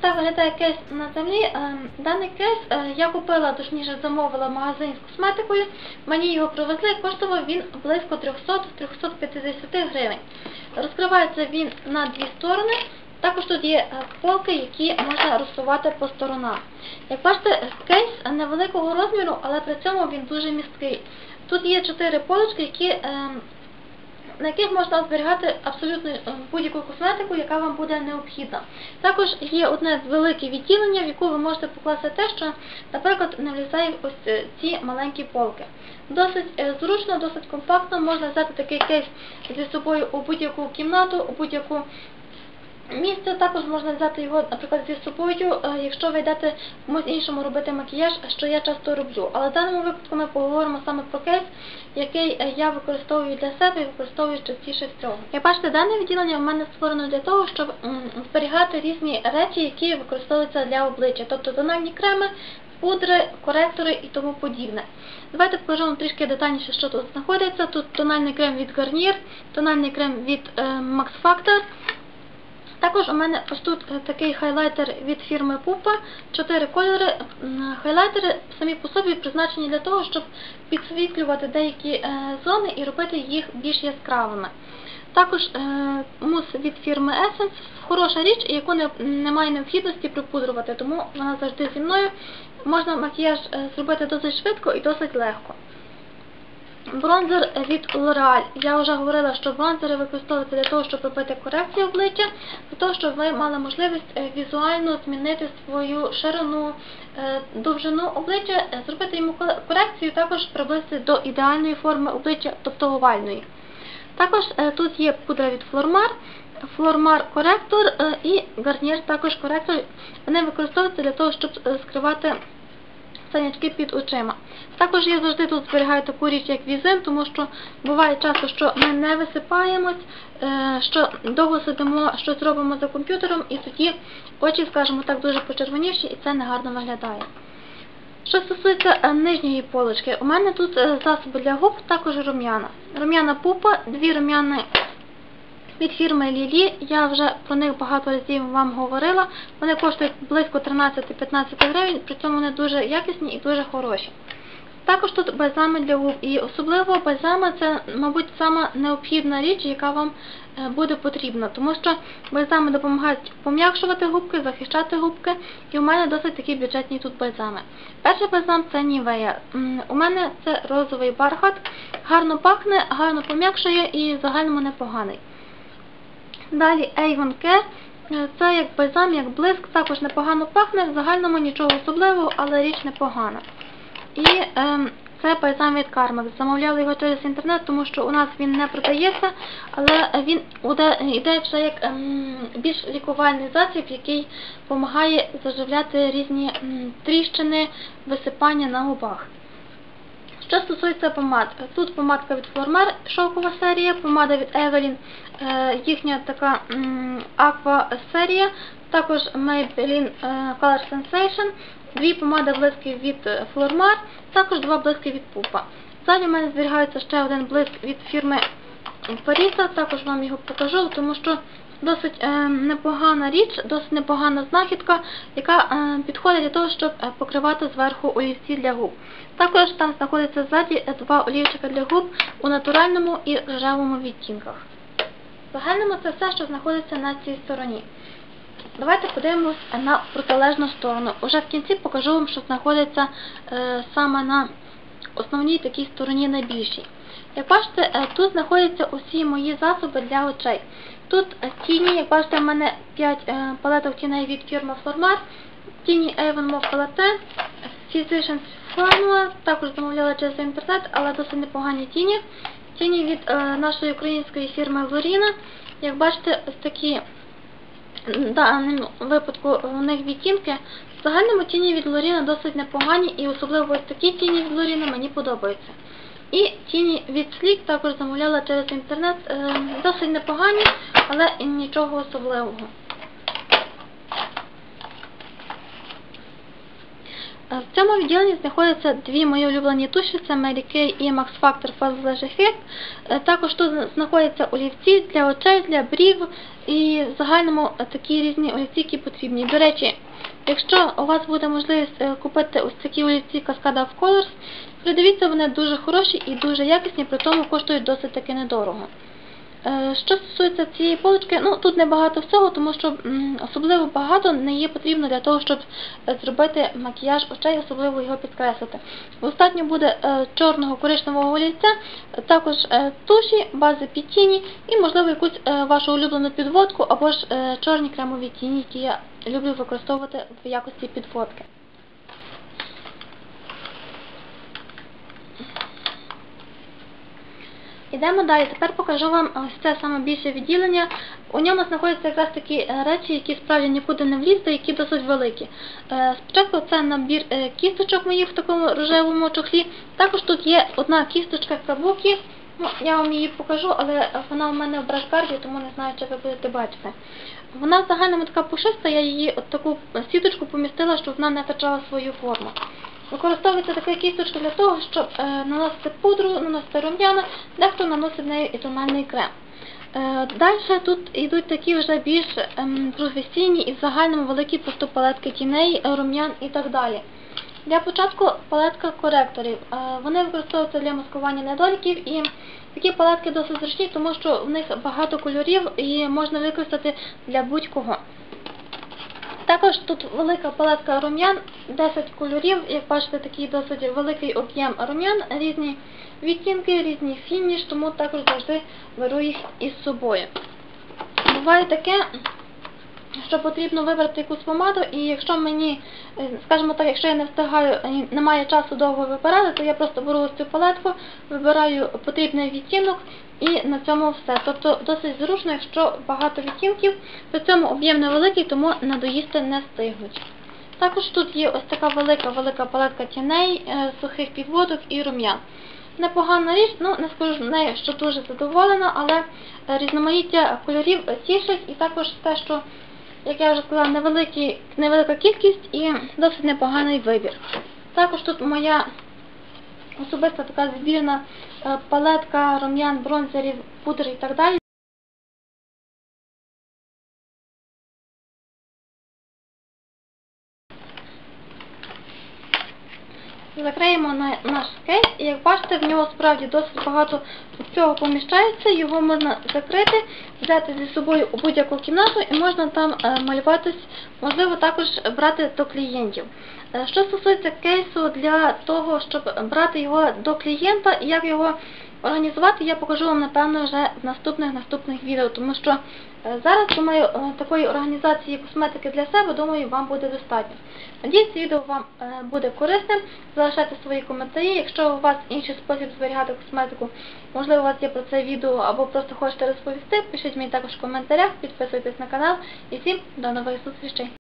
так виглядає кейс на землі. Е, Даний кейс е, я купила, точніше замовила в магазині з косметикою. Мені його привезли, коштував він близько 300-350 гривень. Розкривається він на дві сторони. Також тут є е, полки, які можна розсувати по сторонам. Як бачите, кейс невеликого розміру, але при цьому він дуже місткий. Тут є чотири полочки, які, е, на яких можна зберігати абсолютно е, будь-яку косметику, яка вам буде необхідна. Також є одне велике відділення, в яку ви можете покласти те, що, наприклад, не влізає ось е, ці маленькі полки. Досить е, зручно, досить компактно, можна взяти такий кейс зі собою у будь-яку кімнату, у будь-яку Місце також можна взяти його, наприклад, зі собою, е, якщо ви йдете комусь іншому робити макіяж, що я часто роблю. Але в даному випадку ми поговоримо саме про кейс, який е, я використовую для себе і використовую частіше всього. Як бачите, дане відділення в мене створено для того, щоб зберігати різні речі, які використовуються для обличчя, тобто тональні креми, пудри, коректори і тому подібне. Давайте покажу вам трішки детальніше, що тут знаходиться. Тут тональний крем від Garnier, тональний крем від е, Max Factor, також у мене ось тут е, такий хайлайтер від фірми Pupa, чотири кольори. Хайлайтери самі по собі призначені для того, щоб підсвітлювати деякі е, зони і робити їх більш яскравими. Також е, мус від фірми Essence хороша річ, яку немає необхідності припудрувати, тому вона завжди зі мною. Можна макіяж зробити досить швидко і досить легко. Бронзер від L'Oreal. Я вже говорила, що бронзери використовуються для того, щоб робити корекцію обличчя, для того, щоб ви мали можливість е, візуально змінити свою ширину, е, довжину обличчя, е, зробити йому корекцію, також приблизити до ідеальної форми обличчя, тобто овальної. Також тут є пудра від Flormar, Flormar коректор і Garnier також коректор. Вони використовуються для того, щоб скривати санячки під очима. Також я завжди тут зберігаю таку річ, як візин, тому що буває часто, що ми не висипаємось, е, що довго сидимо, щось робимо за комп'ютером, і тоді очі, скажімо так, дуже почервоніші, і це негарно виглядає. Що стосується е, нижньої полочки, у мене тут е, засоби для губ, також рум'яна. Рум'яна пупа, дві рум'яни від фірми Лілі. Я вже про них багато разів вам говорила. Вони коштують близько 13-15 гривень, при цьому вони дуже якісні і дуже хороші. Також тут бальзами для губ. І особливо бальзами це, мабуть, сама необхідна річ, яка вам е, буде потрібна, тому що бальзами допомагають пом'якшувати губки, захищати губки, і у мене досить такі бюджетні тут бальзами. Перший бальзам це Нівея. У мене це розовий бархат, гарно пахне, гарно пом'якшує і в загальному непоганий. Далі Avon Care. Е, Це як бальзам, як блиск, також непогано пахне, в загальному нічого особливого, але річ непогана. І ем, це бальзам від Carmex. Замовляли його через інтернет, тому що у нас він не продається, але він йде вже як ем, більш лікувальний засіб, який допомагає заживляти різні тріщини, висипання на губах. Що стосується помад, тут помадка від Flormar, шовкова серія, помада від Evelyn, е, їхня така аква серія, також Maybelline е, Color Sensation, дві помади блисків від Flormar, також два блиски від Pupa. Ззаді в мене зберігається ще один блиск від фірми Parisa, також вам його покажу, тому що досить е, непогана річ, досить непогана знахідка, яка е, підходить для того, щоб е, покривати зверху олівці для губ. Також там знаходиться ззаді два олівчика для губ у натуральному і рожевому відтінках. В загальному це все, що знаходиться на цій стороні. Давайте подивимось на протилежну сторону. Уже в кінці покажу вам, що знаходиться е, саме на основній такій стороні найбільшій. Як бачите, е, тут знаходяться усі мої засоби для очей. Тут тіні, як бачите, в мене 5 е, палеток тіней від фірми Flormar, тіні Avon Mauve Palette, Physicians Formula, також замовляла через інтернет, але досить непогані тіні. Тіні від е, нашої української фірми Lorina. Як бачите, ось такі в даному випадку у них відтінки. В загальному тіні від Lorina досить непогані і особливо ось такі тіні від Lorina мені подобаються. І тіні від Sleek також замовляла через інтернет. Е, досить непогані, але нічого особливого. Е, В цьому відділенні знаходяться дві мої улюблені туші, це Mary Kay і Max Factor Lash Effect. Е, Також тут знаходяться олівці для очей, для брів і в загальному такі різні олівці, які потрібні. До речі, якщо у вас буде можливість е, купити ось такі олівці Cascada of Colors, придивіться, вони дуже хороші і дуже якісні, при тому коштують досить таки недорого. Е, Що стосується цієї полички, ну тут небагато всього, тому що особливо багато не є потрібно для того, щоб е, зробити макіяж очей, особливо його підкреслити. Достатньо буде е, чорного коричневого олівця, е, також туші, бази під тіні і, можливо, якусь вашу улюблену підводку або ж чорні кремові тіні, які я люблю використовувати в якості підводки. Ідемо далі. Тепер покажу вам ось це саме більше відділення. У ньому знаходяться якраз такі е, речі, які справді нікуди не влізли, які досить великі. Е, Спочатку це набір е, кісточок моїх в такому рожевому чохлі. Також тут є одна кісточка кабуки. Ну, я вам її покажу, але вона у мене в брашкарді, тому не знаю, чи ви будете бачити. Вона в загальному така пушиста, я її от таку сіточку помістила, щоб вона не втрачала свою форму. Використовується така кісточка для того, щоб е, наносити пудру, наносити рум'яна, дехто наносить нею і тональний крем. Е, Далі тут йдуть такі вже більш ем, професійні і в загальному великі просто палетки тіней, е, рум'ян і так далі. Для початку палетка коректорів. Вони використовуються для маскування недоліків і такі палетки досить зручні, тому що в них багато кольорів і можна використати для будь-кого. Також тут велика палетка рум'ян, 10 кольорів, як бачите, такий досить великий об'єм рум'ян, різні відтінки, різні фініш, тому також завжди беру їх із собою. Буває таке, що потрібно вибрати якусь помаду, і якщо мені, е, скажімо так, якщо я не встигаю, немає часу довго вибирати, то я просто беру ось цю палетку, вибираю потрібний відтінок і на цьому все. Тобто досить зручно, якщо багато відтінків, при цьому об'єм невеликий, тому надоїсти не встигнуть. Також тут є ось така велика-велика палетка тіней, е, сухих підводок і рум'ян. Непогана річ, ну не скажу нею, що дуже задоволена, але е, різноманіття кольорів тішить і також те, що, як я вже сказала, невеликі, невелика кількість і досить непоганий вибір. Також тут моя особиста така збірна е, палетка рум'ян, бронзерів, пудр і так далі. Закриємо на наш кейс, і як бачите, в нього справді досить багато всього поміщається, його можна закрити, взяти зі собою у будь-яку кімнату і можна там е, малюватись, можливо, також брати до клієнтів. Е, Що стосується кейсу для того, щоб брати його до клієнта і як його організувати, я покажу вам, напевно, вже в наступних наступних відео, тому що зараз, думаю, е, такої організації косметики для себе, думаю, вам буде достатньо. Надіюсь, відео вам е, буде корисним. Залишайте свої коментарі. Якщо у вас інший спосіб зберігати косметику, можливо, у вас є про це відео або просто хочете розповісти, пишіть мені також в коментарях, підписуйтесь на канал і всім до нових зустрічей.